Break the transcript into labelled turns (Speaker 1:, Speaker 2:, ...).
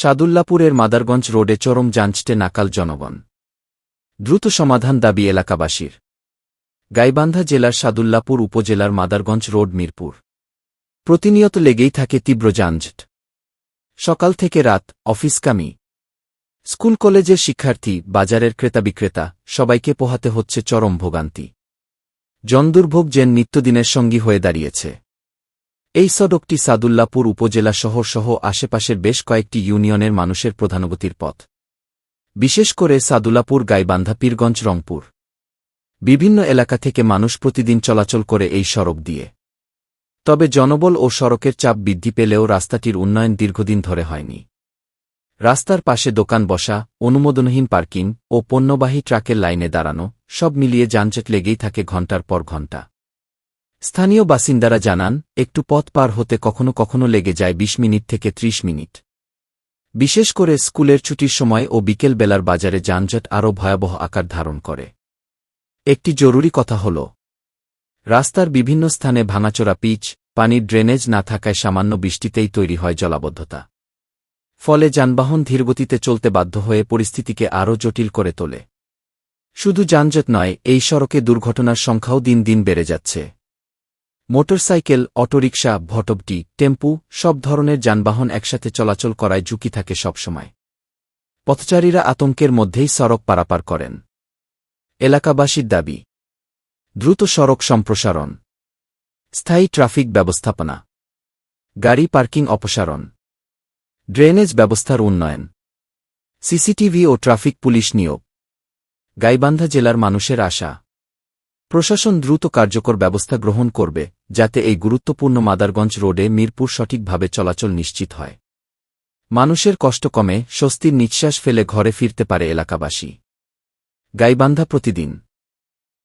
Speaker 1: সাদুল্লাপুরের মাদারগঞ্জ রোডে চরম যাঞ্চটে নাকাল জনগণ। দ্রুত সমাধান দাবি এলাকাবাসীর। গাইবান্ধা জেলার সাদুল্লাপুর উপজেলার মাদারগঞ্জ রোড, মিরপুর। প্রতিনিয়ত লেগেই থাকে তীব্র যানজট। সকাল থেকে রাত অফিসকামি স্কুল কলেজের শিক্ষার্থী, বাজারের ক্রেতা বিক্রেতা, সবাইকে পোহাতে হচ্ছে চরম ভোগান্তি। জনদুর্ভোগ যেন নিত্যদিনের সঙ্গী হয়ে দাঁড়িয়েছে। এই সড়কটি সাদুল্লাপুর উপজেলা শহর সহ আশেপাশের বেশ কয়েকটি ইউনিয়নের মানুষের প্রধানগতির পথ। বিশেষ করে সাদুল্লাপুর, গাইবান্ধা, পীরগঞ্জ, রংপুর। বিভিন্ন এলাকা থেকে মানুষ প্রতিদিন চলাচল করে এই সড়ক দিয়ে। তবে জনবল ও সড়কের চাপ বৃদ্ধি পেলেও রাস্তাটির উন্নয়ন দীর্ঘদিন ধরে হয়নি। রাস্তার পাশে দোকান বসা, অনুমোদনহীন পার্কিং ও পণ্যবাহী ট্রাকের লাইনে দাঁড়ানো সব মিলিয়ে যানজট লেগেই থাকে ঘণ্টার পর ঘণ্টা। স্থানীয় বাসিন্দারা জানান, একটু পথ পার হতে কখনো কখনো লেগে যায় ২০ মিনিট থেকে ৩০ মিনিট। বিশেষ করে স্কুলের ছুটির সময় ও বিকেল বেলার বাজারে যানজট আরও ভয়াবহ আকার ধারণ করে। একটি জরুরি কথা হল, রাস্তার বিভিন্ন স্থানে ভাঙাচোরা পিচ পানির ড্রেনেজ না থাকায় সামান্য বৃষ্টিতেই তৈরি হয় জলাবদ্ধতা। ফলে যানবাহন ধীরগতিতে চলতে বাধ্য হয়ে পরিস্থিতিকে আরও জটিল করে তোলে। শুধু যানজট নয়, এই সড়কে দুর্ঘটনার সংখ্যাও দিন দিন বেড়ে যাচ্ছে। মোটরসাইকেল, অটোরিকশা ভটবটি টেম্পু, সব ধরনের যানবাহন একসাথে চলাচল করায় ঝুঁকি থাকে সবসময়। পথচারীরা আতঙ্কের মধ্যেই সড়ক পারাপার করেন। এলাকাবাসীর দাবি, দ্রুত সড়ক সম্প্রসারণ। স্থায়ী ট্রাফিক ব্যবস্থাপনা। গাড়ি পার্কিং অপসারণ। ড্রেনেজ ব্যবস্থার উন্নয়ন। সিসিটিভি ও ট্রাফিক পুলিশ নিয়োগ। গাইবান্ধা জেলার মানুষের আশা। প্রশাসন দ্রুত কার্যকর ব্যবস্থা গ্রহণ করবে, যাতে এই গুরুত্বপূর্ণ মাদারগঞ্জ রোডে মিরপুর সঠিকভাবে চলাচল নিশ্চিত হয়। মানুষের কষ্ট কমে, স্বস্তির নিঃশ্বাস ফেলে ঘরে ফিরতে পারে এলাকাবাসী। গাইবান্ধা প্রতিদিন